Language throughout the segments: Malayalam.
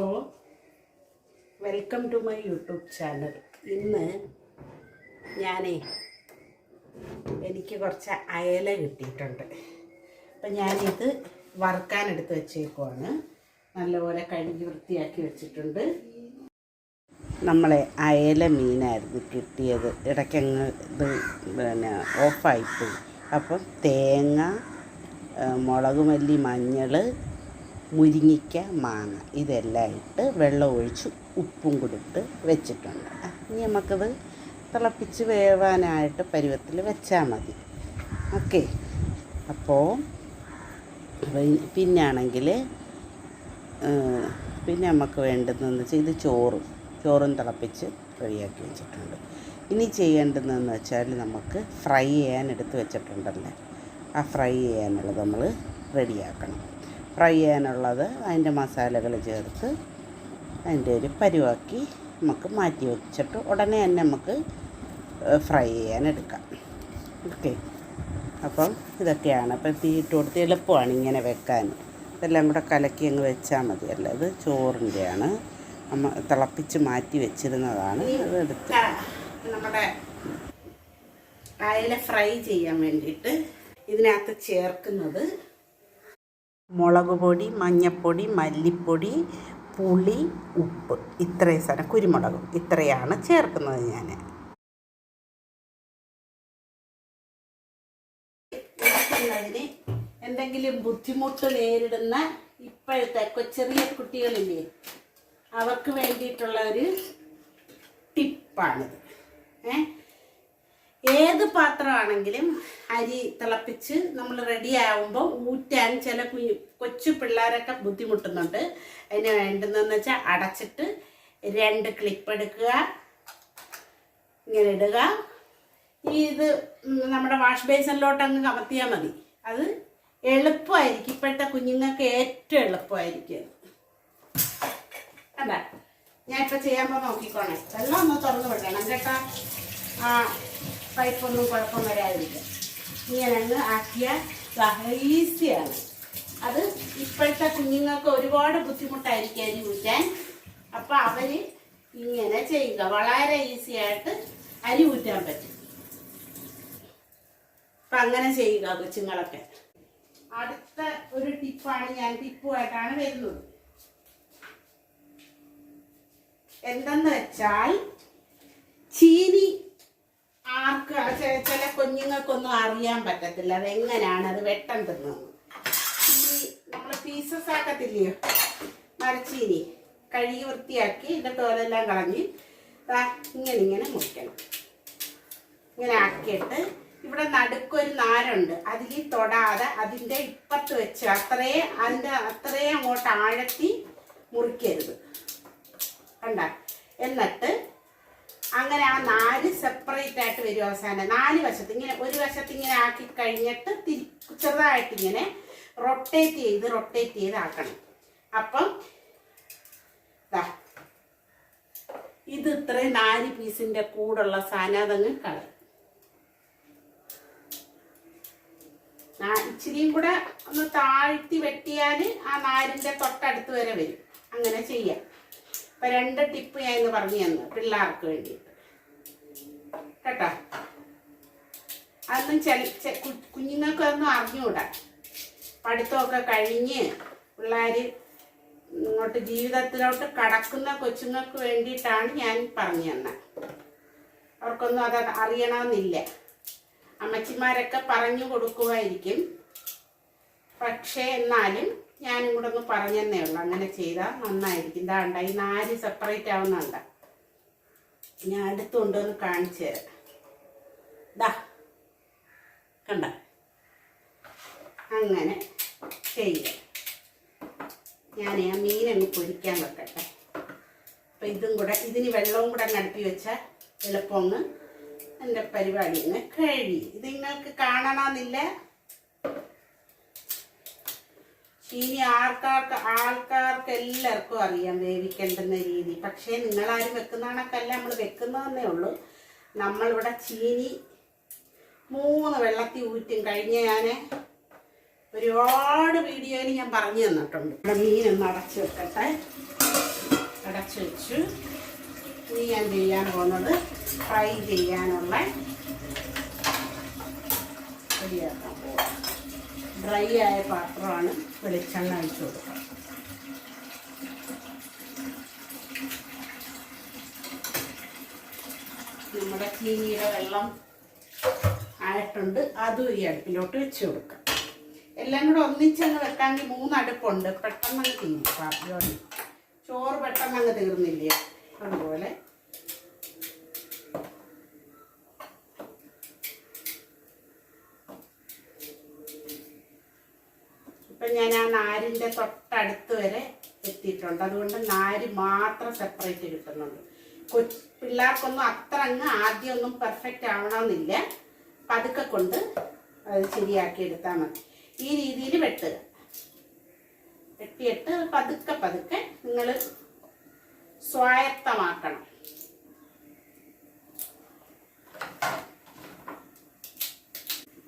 Oh welcome to my YouTube channel. ഇന്ന് ഞാനേ എനിക്ക് കുറച്ച് അയല കിട്ടിയിട്ടുണ്ട്. അപ്പം ഞാനിത് വറുക്കാൻ എടുത്ത് വെച്ചേക്കുവാണ്. നല്ലപോലെ കഴുകി വൃത്തിയാക്കി വെച്ചിട്ടുണ്ട്. നമ്മളെ അയല മീനായിരുന്നു കിട്ടിയത്. ഇടയ്ക്കങ്ങ് ഇത് പിന്നെ ഓഫായിപ്പോയി അപ്പം തേങ്ങ മുളക് മല്ലി മഞ്ഞൾ മുരിങ്ങിക്ക മാങ്ങ ഇതെല്ലാം ഇട്ട് വെള്ളം ഒഴിച്ച് ഉപ്പും കൊടുത്ത് വെച്ചിട്ടുണ്ട്. ഇനി നമുക്കത് തിളപ്പിച്ച് വേവാനായിട്ട് പരുവത്തിൽ വെച്ചാൽ മതി. ഓക്കെ. അപ്പോൾ പിന്നാണെങ്കിൽ പിന്നെ നമുക്ക് വേണ്ടതെന്ന് വെച്ചാൽ ഇത് ചോറും ചോറും തിളപ്പിച്ച് റെഡിയാക്കി വെച്ചിട്ടുണ്ട്. ഇനി ചെയ്യേണ്ടതെന്ന് വെച്ചാൽ നമുക്ക് ഫ്രൈ ചെയ്യാൻ എടുത്ത് വെച്ചിട്ടുണ്ടല്ലേ? ആ ഫ്രൈ ചെയ്യാനുള്ളത് നമ്മൾ റെഡിയാക്കണം. ഫ്രൈ ചെയ്യാനുള്ളത് അതിന്റെ മസാലകൾ ചേർത്ത് അതിന്റെ ഒരു പരുവാക്കി നമുക്ക് മാറ്റി വെച്ചിട്ട് ഉടനെ തന്നെ നമുക്ക് ഫ്രൈ ചെയ്യാൻ എടുക്കാം ഓക്കെ. അപ്പം ഇതൊക്കെയാണ്. അപ്പം തീ ഇട്ട് കൊടുത്ത് എളുപ്പമാണ് ഇങ്ങനെ വെക്കാൻ. ഇതെല്ലാം കൂടെ കലക്കി അങ്ങ് വെച്ചാൽ മതിയല്ലോ? ഇത് ചോറിന്റെയാണ്. നമ്മൾ തിളപ്പിച്ച് മാറ്റി വെച്ചിരുന്നതാണ്. അത് എടുത്ത് നമ്മുടെ അയല ഫ്രൈ ചെയ്യാൻ വേണ്ടിയിട്ട് ഇതിനകത്ത് ചേർക്കുന്നത് മുളക് പൊടി മഞ്ഞൾപ്പൊടി മല്ലിപ്പൊടി പുളി ഉപ്പ്. ഇത്രയും സാധനം. കുരുമുളകും. ഇത്രയാണ് ചേർക്കുന്നത് ഞാൻ. എന്തെങ്കിലും ബുദ്ധിമുട്ട് നേരിടുന്ന ഇപ്പോഴത്തെ ചെറിയ കുട്ടികളില്ലേ അവർക്ക് വേണ്ടിയിട്ടുള്ള ഒരു ടിപ്പാണിത്. ഏ? ഏത് പാത്രമാണെങ്കിലും അരി തിളപ്പിച്ച് നമ്മൾ റെഡി ആവുമ്പോൾ ഊറ്റാൻ ചില കുഞ്ഞു കൊച്ചു പിള്ളേരൊക്കെ ബുദ്ധിമുട്ടുന്നുണ്ട്. അതിന് വേണ്ടുന്നതെന്ന് വെച്ചാൽ അടച്ചിട്ട് രണ്ട് ക്ലിപ്പ് എടുക്കുക. ഇങ്ങനെ ഇടുക. ഈ ഇത് നമ്മുടെ വാഷ് ബേസിനിലോട്ട് അങ്ങ് കമത്തിയാൽ മതി. അത് എളുപ്പമായിരിക്കും. ഇപ്പോഴത്തെ കുഞ്ഞുങ്ങൾക്ക് ഏറ്റവും എളുപ്പമായിരിക്കും. അല്ല ഞാൻ ഇപ്പം ചെയ്യാൻ പോകുന്ന നോക്കിക്കോണേ. എല്ലാം ഒന്ന് തുറന്ന് വിടണം കേട്ടോ. ആ പൈപ്പൊന്നും കുഴപ്പം വരാതിരിക്കും ഇങ്ങനെ അങ്ങ് ആക്കിയാൽ ഈസിയാണ്. അത് ഇപ്പോഴത്തെ കുഞ്ഞുങ്ങൾക്ക് ഒരുപാട് ബുദ്ധിമുട്ടായിരിക്കും അരി ഊറ്റാൻ. അപ്പം അവർ ഇങ്ങനെ ചെയ്യുക. വളരെ ഈസിയായിട്ട് അരി ഊറ്റാൻ പറ്റും. അപ്പം അങ്ങനെ ചെയ്യുക കൊച്ചുങ്ങളൊക്കെ. അടുത്ത ഒരു ടിപ്പാണ് ഞാൻ ടിപ്പുമായിട്ടാണ് വരുന്നത്. എന്തെന്ന് വെച്ചാൽ ചീനി ആർക്ക് ചില കുഞ്ഞുങ്ങൾക്കൊന്നും അറിയാൻ പറ്റത്തില്ല. അതെങ്ങനെയാണ് അത് വെട്ടേണ്ടതെന്ന് ഈ നമ്മൾ പീസസ് ആക്കത്തില്ലയോ? മരച്ചീനി കഴുകി വൃത്തിയാക്കി ഇതിന്റെ തോലെല്ലാം കളഞ്ഞ് ഇങ്ങനെ ഇങ്ങനെ മുറിക്കണം. ഇങ്ങനെ ആക്കിയിട്ട് ഇവിടെ നടുക്കൊരു നാരുണ്ട്. അതിൽ തൊടാതെ അതിന്റെ ഇപ്പത്ത് വെച്ച് അത്രയും അതിന്റെ അത്രയും അങ്ങോട്ട് ആഴത്തി മുറിക്കരുത്. കണ്ട? എന്നിട്ട് അങ്ങനെ ആ നാല് സെപ്പറേറ്റ് ആയിട്ട് വരും അവസാനം. നാല് വശത്ത് ഇങ്ങനെ ഒരു വശത്ത് ഇങ്ങനെ ആക്കി കഴിഞ്ഞിട്ട് തിരി ചെറുതായിട്ട് ഇങ്ങനെ റൊട്ടേറ്റ് ചെയ്ത് റൊട്ടേറ്റ് ചെയ്ത് ആക്കണം. അപ്പം ഇത് ഇത്രയും നാല് പീസിന്റെ കൂടുള്ള സാധനം നാ- ഇച്ചിരിയും കൂടെ ഒന്ന് താഴ്ത്തി വെട്ടിയാൽ ആ നാരിന്റെ തൊട്ടടുത്ത് വരെ വരും. അങ്ങനെ ചെയ്യാം. ഇപ്പം രണ്ട് ടിപ്പ് ഞാൻ ഇന്ന് പറഞ്ഞു തന്നു പിള്ളേർക്ക് വേണ്ടിയിട്ട്. കേട്ടോ? അതൊന്നും ചെ- കുഞ്ഞുങ്ങൾക്കൊന്നും അറിഞ്ഞുകൂടാ പഠിത്തമൊക്കെ കഴിഞ്ഞ് പിള്ളേർ ഇങ്ങോട്ട് ജീവിതത്തിലോട്ട് കടക്കുന്ന കൊച്ചുങ്ങൾക്ക് വേണ്ടിയിട്ടാണ് ഞാൻ പറഞ്ഞു തന്നെ. അവർക്കൊന്നും അത് അറിയണമെന്നില്ല. അമ്മച്ചിമാരൊക്കെ പറഞ്ഞു കൊടുക്കുമായിരിക്കും പക്ഷേ എന്നാലും ഞാനും കൂടെ ഒന്ന് പറഞ്ഞതന്നേ ഉള്ളൂ. അങ്ങനെ ചെയ്താൽ നന്നായിരിക്കും. ഇതാണ്ട ഈ നാല് സെപ്പറേറ്റ് ആവുന്നുണ്ട ഞാൻ അടുത്ത് കൊണ്ടുവന്ന് കാണിച്ചു തരാം. ദാ കണ്ട? അങ്ങനെ ചെയ്യുക ഞാൻ ആ മീനങ്ങ് പൊരിക്കാൻ വെക്കട്ടെ. അപ്പം ഇതും കൂടെ ഇതിന് വെള്ളവും കൂടെ അങ്ങ് അടുപ്പി വെച്ചാൽ എളുപ്പമൊന്ന് എന്റെ പരിപാടി ഇങ്ങനെ കഴിയും. ഇത് നിങ്ങൾക്ക് കാണണമെന്നില്ല ചീനി ആൾക്കാർക്ക് ആൾക്കാർക്ക് എല്ലാവർക്കും അറിയാം വേവിക്കേണ്ടുന്ന രീതി. പക്ഷേ നിങ്ങളാരും വെക്കുന്ന കണക്കല്ല നമ്മൾ വെക്കുന്നതെന്നേ ഉള്ളൂ. നമ്മളിവിടെ ചീനി മൂന്ന് വെള്ളത്തിൽ ഊറ്റും. കഴിഞ്ഞ് ഞാൻ ഒരുപാട് വീഡിയോയിൽ ഞാൻ പറഞ്ഞു തന്നിട്ടുണ്ട്. ഇവിടെ മീനൊന്ന് അടച്ചു വെക്കട്ടെ. അടച്ചു വെച്ചു. ഇനി ഞാൻ ചെയ്യാൻ പോകുന്നത് ഫ്രൈ ചെയ്യാനുള്ള പോകും ഡ്രൈ ആയ പാത്രമാണ് വെളിച്ചെണ്ണ ഒഴിച്ച് കൊടുക്കുക. നമ്മുടെ ചീനിയുടെ വെള്ളം ആയിട്ടുണ്ട് അതും ഈ അടുപ്പിലോട്ട് വെച്ച് കൊടുക്കാം എല്ലാം കൂടെ ഒന്നിച്ചങ്ങ് വെക്കാമെങ്കിൽ മൂന്ന് അടുപ്പുണ്ട്. പെട്ടെന്ന് അങ്ങ് തീരും പാർട്ടിയോടി ചോറ് പെട്ടെന്ന് അങ്ങ് തീർന്നില്ലേ? അതുപോലെ ഞാൻ ആ നാരിന്റെ തൊട്ടടുത്ത് വരെ എത്തിയിട്ടുണ്ട്. അതുകൊണ്ട് നാര് മാത്രം സെപ്പറേറ്റ് കിട്ടുന്നുണ്ട്. കൊച്ചു പിള്ളേർക്കൊന്നും അത്ര അങ്ങ് ആദ്യമൊന്നും പെർഫെക്റ്റ് ആവണമെന്നില്ല. പതുക്കെ കൊണ്ട് അത് ശരിയാക്കി എടുത്താൽ മതി. ഈ രീതിയിൽ വെട്ടുക. വെട്ടിയിട്ട് പതുക്കെ പതുക്കെ നിങ്ങൾ സ്വായത്തമാക്കണം.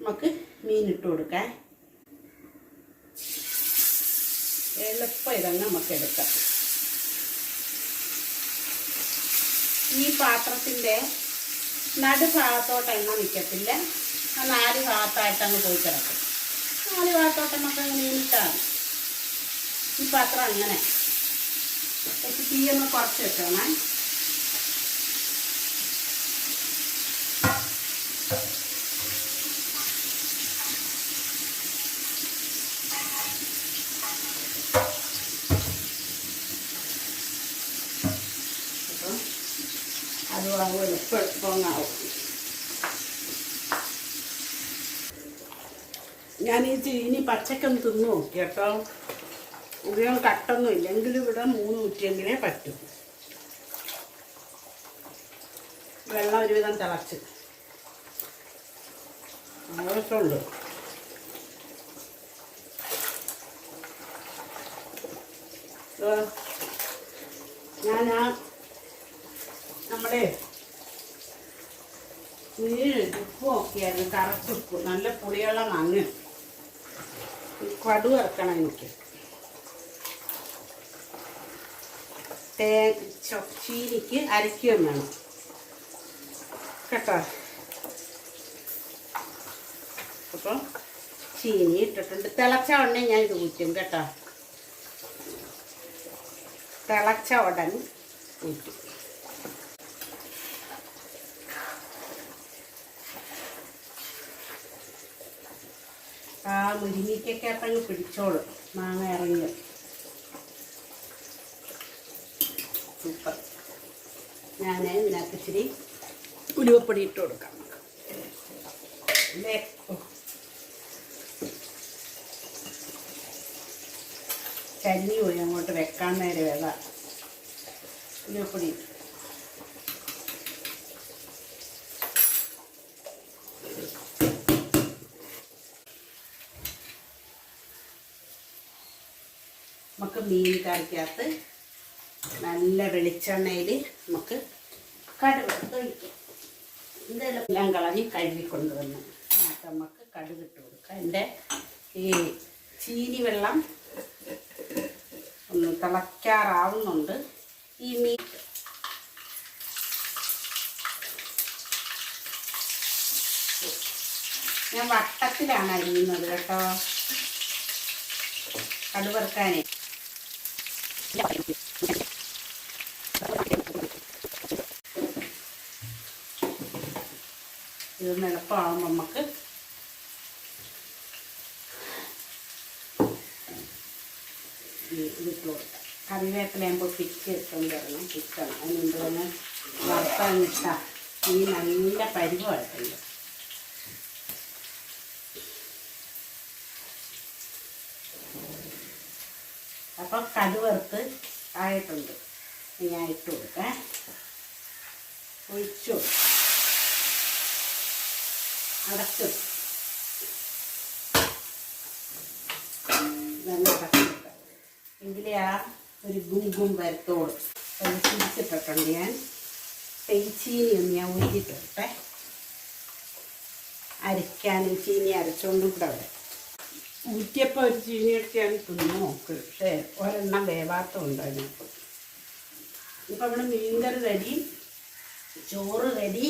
നമുക്ക് മീനിട്ട് കൊടുക്കാം. എളുപ്പം ഇതങ്ങ് നമുക്ക് എടുക്കാം. ഈ പാത്രത്തിന്റെ നടുഭാഗത്തോട്ട് എണ്ണ നിൽക്കത്തില്ല. ആ നാല് ഭാഗത്തായിട്ട് അങ്ങ് പോയി കിടക്കും. നാല് ഭാഗത്തോട്ട് നമുക്ക് അങ്ങനെ ഇട്ടാൽ ഈ പാത്രം അങ്ങനെ. തീയൊന്ന് കുറച്ച് വെച്ചോണേ അപ്പം അതും ആവും എളുപ്പം എളുപ്പമാവും ഞാൻ ഈ ചീനി പച്ചക്കൊന്ന് തിന്നു കേട്ടോ. ഉപയോഗം കട്ടൊന്നും ഇല്ലെങ്കിലും ഇവിടെ മൂന്ന് നൂറ്റിയെങ്കിലേ പറ്റും. വെള്ളം ഒരുവിധം തിളച്ച്. ആവശ്യമുള്ളൂ ഞാൻ ആ നമ്മുടെ നീര് ഉപ്പ് ഒക്കെ ഉപ്പ് നല്ല പുളിയുള്ള മണ്ണ് കടു ഇറക്കണം എനിക്ക്. തേ ചീനിക്ക് അരക്കുകയും വേണം. കേട്ടോ? അപ്പം ചീനി ഇട്ടിട്ടുണ്ട്. തിളച്ച ഉടനെ ഞാൻ ഇത് ഊറ്റും കേട്ടോ. തിളച്ച ഉടൻ ഊറ്റും. ആ മുരിങ്ങിക്കൊക്കെ അപ്പം പിടിച്ചോളും. മാങ്ങ ഇറങ്ങി. സൂപ്പർ. ഞാൻ ഇതിനകത്ത് ഇച്ചിരി ഉലുവപ്പൊടി ഇട്ട് കൊടുക്കാം. ചല്ലി പോയി അങ്ങോട്ട് വെക്കാൻ നേരെ വേദ ഉലുവപ്പൊടി. ഇട്ടു. മീൻ കറിക്കകത്ത് നല്ല വെളിച്ചെണ്ണയിൽ നമുക്ക് കടുക് ഒഴിക്കാം എന്തെല്ലാം എല്ലാം കളഞ്ഞ് കഴുകി കൊണ്ടുവന്ന് അപ്പം നമുക്ക് കടുകിട്ട് കൊടുക്കാം. എന്റെ ഈ ചീനി വെള്ളം ഒന്ന് തിളയ്ക്കാറാവുന്നുണ്ട്. ഈ മീൻ ഞാൻ വട്ടത്തിലാണ് അരിയുന്നത് കേട്ടോ. കടുവറുക്കാനേ ഇതൊന്ന് നിലപ്പാണ് നമുക്ക് കറിവേപ്പിലാകുമ്പോൾ പിച്ച് ഇട്ടുകൊണ്ട് വരണം പിച്ചണം അതിന് മുമ്പ് തന്നെ ഈ നല്ല പരിവ് അപ്പം കടുവറുത്ത് ആയിട്ടുണ്ട്. ഞാൻ ഇട്ട് കൊടുക്കാം. ഒഴിച്ചു. അടച്ചു അടച്ചു എങ്കിലേ ആ ഒരു ഗുങ്കും വരത്തോളൂ. അത് തിരിച്ചിട്ടിട്ടുണ്ട് ഞാൻ. തേച്ചീനി ഒന്ന് ഞാൻ ഊരിയിട്ടെ അരയ്ക്കാനും ചീനി അരച്ചോണ്ടും കൂടെ വരാം ഊറ്റിയപ്പോൾ ഒരു ചീനി എടുത്ത് ഞാൻ തിന്നു നോക്ക്. പക്ഷേ ഒരെണ്ണം വേവാത്തമുണ്ട് അതിനകത്ത്. ഇപ്പം ഇവിടെ മീൻകറി റെഡി ചോറ് റെഡി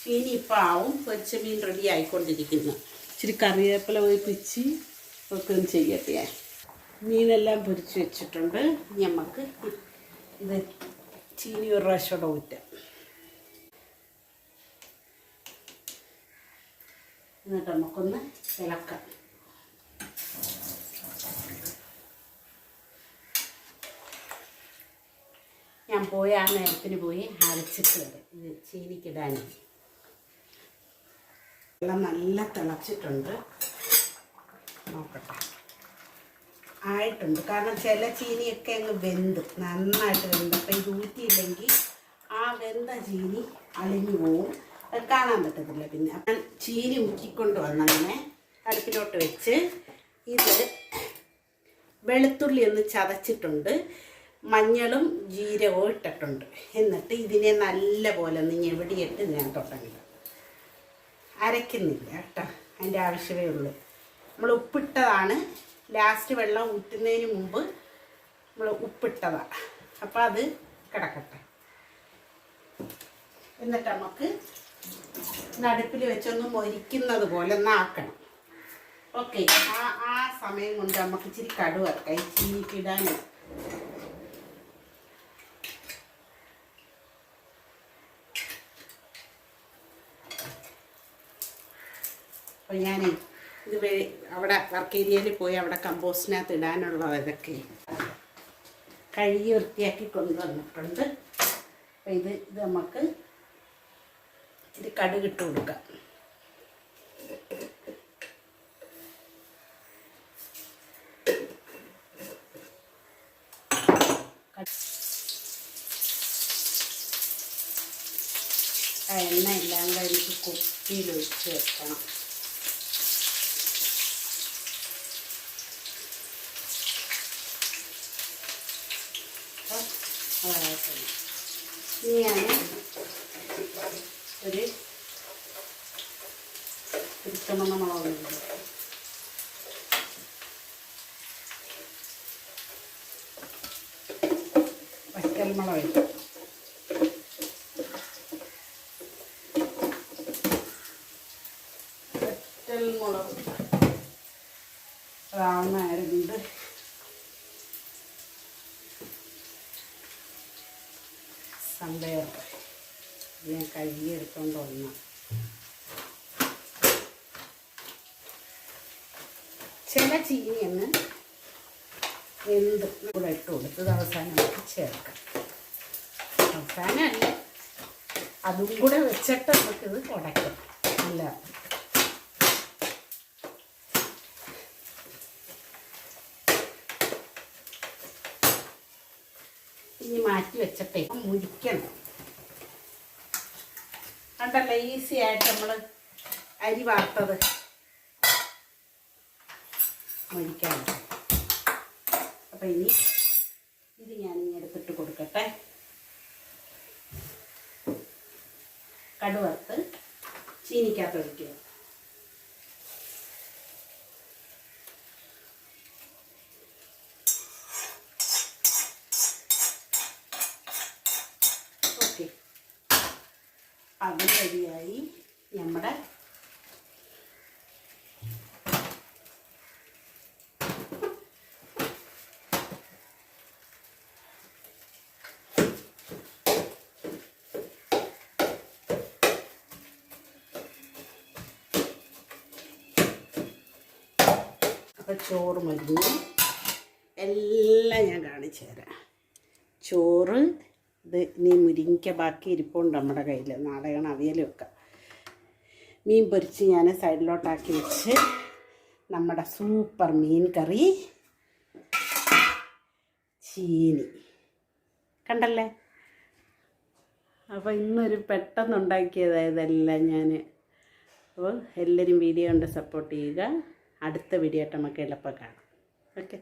ചീനി ഇപ്പം ആവും പൊരിച്ച മീൻ റെഡി ആയിക്കൊണ്ടിരിക്കുന്നു. ഇച്ചിരി കറിവേപ്പില പോയി പിച്ചി ഒക്കെ ഒന്ന് ചെയ്യട്ടെ. മീനെല്ലാം പൊരിച്ച് വെച്ചിട്ടുണ്ട്. നമുക്ക് ഇത് ചീനി ഒരു പ്രാവശ്യം കൂടെ ഊറ്റാം. എന്നിട്ട് നമുക്കൊന്ന് ഇളക്കാം. ഞാൻ പോയി ആ നേരത്തിന് പോയി അരച്ചിട്ട് വരാം ഇത് ചീനിക്കിടാൻ. എല്ലാം നല്ല തിളച്ചിട്ടുണ്ട്. നോക്കട്ടെ. ആയിട്ടുണ്ട്. കാരണം ചില ചീനിയൊക്കെ അങ്ങ് വെന്ത് നന്നായിട്ട് വെന്ത്. അപ്പം ഇത് ഊറ്റിയില്ലെങ്കിൽ ആ വെന്ത ചീനി അളിഞ്ഞു പോവും. അത് കാണാൻ പറ്റത്തില്ല പിന്നെ. അപ്പം ചീനി ഊറ്റിക്കൊണ്ട് വന്നങ്ങനെ അടുപ്പിലോട്ട് വെച്ച് ഇത് വെളുത്തുള്ളി ഒന്ന് ചതച്ചിട്ടുണ്ട്. മഞ്ഞളും ജീരകവും ഇട്ടിട്ടുണ്ട്. എന്നിട്ട് ഇതിനെ നല്ല പോലെ ഒന്ന് ഞെവടിയിട്ട് ഞാൻ തൊട്ടങ്ങില്ല അരയ്ക്കുന്നില്ല കേട്ടോ അതിന്റെ ആവശ്യമേ ഉള്ളൂ. നമ്മൾ ഉപ്പിട്ടതാണ്. ലാസ്റ്റ് വെള്ളം ഊറ്റുന്നതിന് മുമ്പ് നമ്മൾ ഉപ്പിട്ടതാണ് അപ്പോൾ അത് കിടക്കട്ടെ. എന്നിട്ട് നമുക്ക് നടുപ്പിൽ വെച്ചൊന്ന് മൊരിക്കുന്നത് പോലെ ഒന്ന് ആക്കണം. ഓക്കെ ആ ആ സമയം കൊണ്ട് നമുക്ക് ഇച്ചിരി കടുവക്കാം ഈ ചീനിക്കിടാനും. അപ്പോൾ ഞാൻ ഇത് അവിടെ വർക്ക് ഏരിയയിൽ പോയി അവിടെ കമ്പോസ്റ്റിനകത്ത് ഇടാനുള്ള ഇതൊക്കെ കഴുകി വൃത്തിയാക്കി കൊണ്ടുവന്നിട്ടുണ്ട്. അപ്പോൾ ഇത് ഇത് നമുക്ക് ഇത് കടുകിട്ട് കൊടുക്കാം. ആ എണ്ണ എല്ലാം കഴിഞ്ഞിട്ട് കുപ്പിയിൽ ഒഴിച്ച് വെക്കണം അപ്പോൾ അതായിട്ടുണ്ട്. ഇനി ഞാൻ ഒരു തിരുത്തമണ്ണ മുളകുണ്ട് വറ്റൽ മുളക്. വറ്റൽ മുളക് ആവുന്നതായതുകൊണ്ട് സമ്പയർ ഞാൻ കഴുകിയെടുത്തോണ്ട് വന്ന ചില ചീനിയങ്ങ് എന്ത് കൂടെ ഇട്ട് കൊടുത്തത് അവസാനം ചേർക്കാം. അവസാനമല്ല അതും കൂടെ വെച്ചിട്ട് ഇത് ഉടയ്ക്കാം. അല്ല ഇനി മാറ്റി വെച്ചിട്ടേ മുരിക്കണം. കണ്ടല്ലോ ഈസി ആയിട്ട് നമ്മൾ അരി വാർത്തത് മുരിക്കാൻ അപ്പം ഇനി ഇത് ഞാൻ ഇനി എടുത്തിട്ട് കൊടുക്കട്ടെ. കടുവറുത്ത് ചീനിക്കകത്ത് ഒഴിക്കുക. ഓക്കെ അത് റെഡിയായി നമ്മുടെ അപ്പോൾ ചോറ് മരുന്ന് എല്ലാം ഞാൻ കാണിച്ചു തരാം. ചോറ് ഇത് ഇനി മുരിങ്ങിക്ക ബാക്കി ഇരിപ്പുണ്ട് നമ്മുടെ കയ്യിൽ. നാളെ വേണം അവിയൽ വെക്കാം മീൻ പൊരിച്ച് ഞാൻ സൈഡിലോട്ടാക്കി വെച്ച് നമ്മുടെ സൂപ്പർ മീൻ കറി. ചീനി. കണ്ടല്ലേ? അപ്പോൾ ഇന്നൊരു പെട്ടെന്നുണ്ടാക്കിയതായതെല്ലാം ഞാൻ അപ്പോൾ എല്ലാവരും വീഡിയോ കൊണ്ട് സപ്പോർട്ട് ചെയ്യുക. അടുത്ത വീഡിയോ ആയിട്ട് നമുക്ക് എളുപ്പം കാണാം. ഓക്കെ